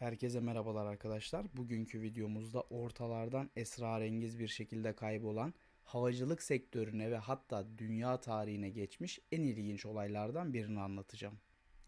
Herkese merhabalar arkadaşlar. Bugünkü videomuzda ortalardan esrarengiz bir şekilde kaybolan havacılık sektörüne ve hatta dünya tarihine geçmiş en ilginç olaylardan birini anlatacağım.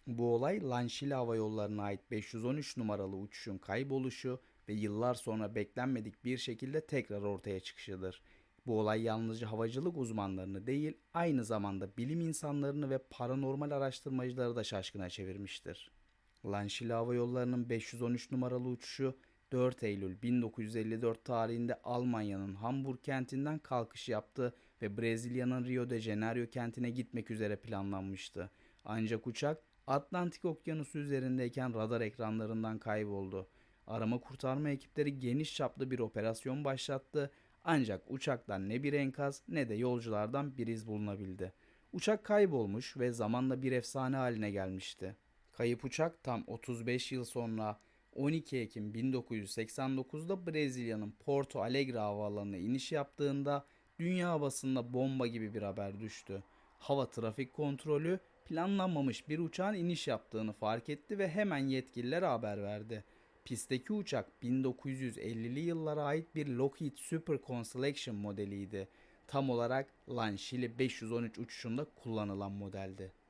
Bu olay Lanşili Hava Yolları'na ait 513 numaralı uçuşun kayboluşu ve yıllar sonra beklenmedik bir şekilde tekrar ortaya çıkışıdır. Bu olay yalnızca havacılık uzmanlarını değil, aynı zamanda bilim insanlarını ve paranormal araştırmacıları da şaşkına çevirmiştir. Lanşili Hava Yolları'nın 513 numaralı uçuşu 4 Eylül 1954 tarihinde Almanya'nın Hamburg kentinden kalkış yaptı ve Brezilya'nın Rio de Janeiro kentine gitmek üzere planlanmıştı. Ancak uçak Atlantik Okyanusu üzerindeyken radar ekranlarından kayboldu. Arama kurtarma ekipleri geniş çaplı bir operasyon başlattı ancak uçaktan ne bir enkaz ne de yolculardan bir iz bulunabildi. Uçak kaybolmuş ve zamanla bir efsane haline gelmişti. Kayıp uçak tam 35 yıl sonra 12 Ekim 1989'da Brezilya'nın Porto Alegre havaalanına iniş yaptığında dünya basında bomba gibi bir haber düştü. Hava trafik kontrolü planlanmamış bir uçağın iniş yaptığını fark etti ve hemen yetkililere haber verdi. Pistteki uçak 1950'li yıllara ait bir Lockheed Super Constellation modeliydi. Tam olarak Lanşili 513 uçuşunda kullanılan modeldi.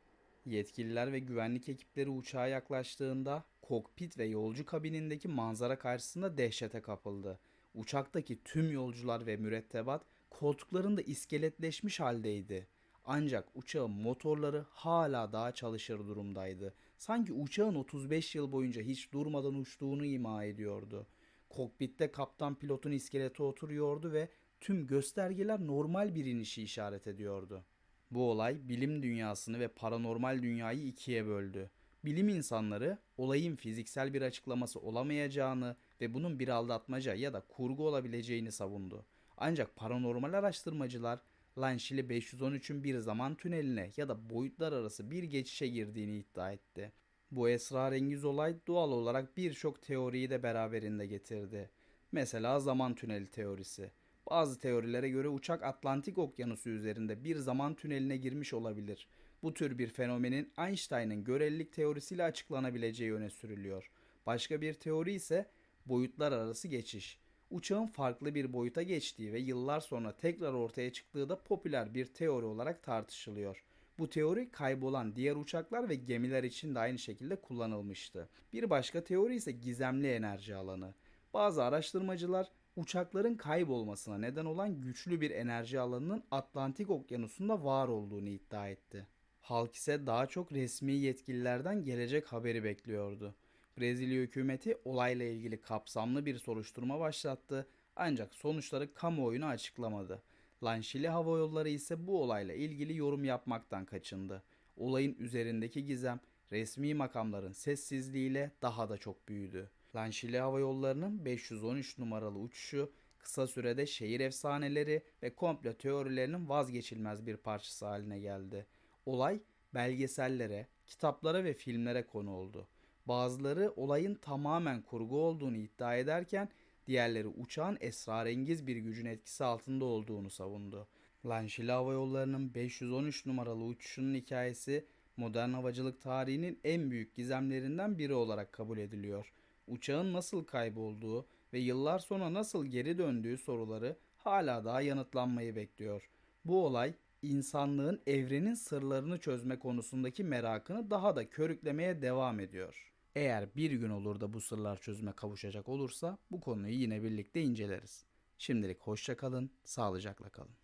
Yetkililer ve güvenlik ekipleri uçağa yaklaştığında kokpit ve yolcu kabinindeki manzara karşısında dehşete kapıldı. Uçaktaki tüm yolcular ve mürettebat koltuklarında iskeletleşmiş haldeydi. Ancak uçağın motorları hala daha çalışır durumdaydı. Sanki uçağın 35 yıl boyunca hiç durmadan uçtuğunu ima ediyordu. Kokpitte kaptan pilotun iskeleti oturuyordu ve tüm göstergeler normal bir inişi işaret ediyordu. Bu olay bilim dünyasını ve paranormal dünyayı ikiye böldü. Bilim insanları olayın fiziksel bir açıklaması olamayacağını ve bunun bir aldatmaca ya da kurgu olabileceğini savundu. Ancak paranormal araştırmacılar Lanşili 513'ün bir zaman tüneline ya da boyutlar arası bir geçişe girdiğini iddia etti. Bu esrarengiz olay doğal olarak birçok teoriyi de beraberinde getirdi. Mesela zaman tüneli teorisi. Bazı teorilere göre uçak Atlantik Okyanusu üzerinde bir zaman tüneline girmiş olabilir. Bu tür bir fenomenin Einstein'ın görelilik teorisiyle açıklanabileceği öne sürülüyor. Başka bir teori ise boyutlar arası geçiş. Uçağın farklı bir boyuta geçtiği ve yıllar sonra tekrar ortaya çıktığı da popüler bir teori olarak tartışılıyor. Bu teori kaybolan diğer uçaklar ve gemiler için de aynı şekilde kullanılmıştı. Bir başka teori ise gizemli enerji alanı. Bazı araştırmacılar uçakların kaybolmasına neden olan güçlü bir enerji alanının Atlantik Okyanusu'nda var olduğunu iddia etti. Halk ise daha çok resmi yetkililerden gelecek haberi bekliyordu. Brezilya hükümeti olayla ilgili kapsamlı bir soruşturma başlattı ancak sonuçları kamuoyuna açıklamadı. Lanşili Hava Yolları ise bu olayla ilgili yorum yapmaktan kaçındı. Olayın üzerindeki gizem resmi makamların sessizliğiyle daha da çok büyüdü. Lanşili Hava Yolları'nın 513 numaralı uçuşu kısa sürede şehir efsaneleri ve komplo teorilerinin vazgeçilmez bir parçası haline geldi. Olay belgesellere, kitaplara ve filmlere konu oldu. Bazıları olayın tamamen kurgu olduğunu iddia ederken diğerleri uçağın esrarengiz bir gücün etkisi altında olduğunu savundu. Lanşili Hava Yolları'nın 513 numaralı uçuşunun hikayesi modern havacılık tarihinin en büyük gizemlerinden biri olarak kabul ediliyor. Uçağın nasıl kaybolduğu ve yıllar sonra nasıl geri döndüğü soruları hala daha yanıtlanmayı bekliyor. Bu olay insanlığın evrenin sırlarını çözme konusundaki merakını daha da körüklemeye devam ediyor. Eğer bir gün olur da bu sırlar çözüme kavuşacak olursa bu konuyu yine birlikte inceleriz. Şimdilik hoşça kalın, sağlıcakla kalın.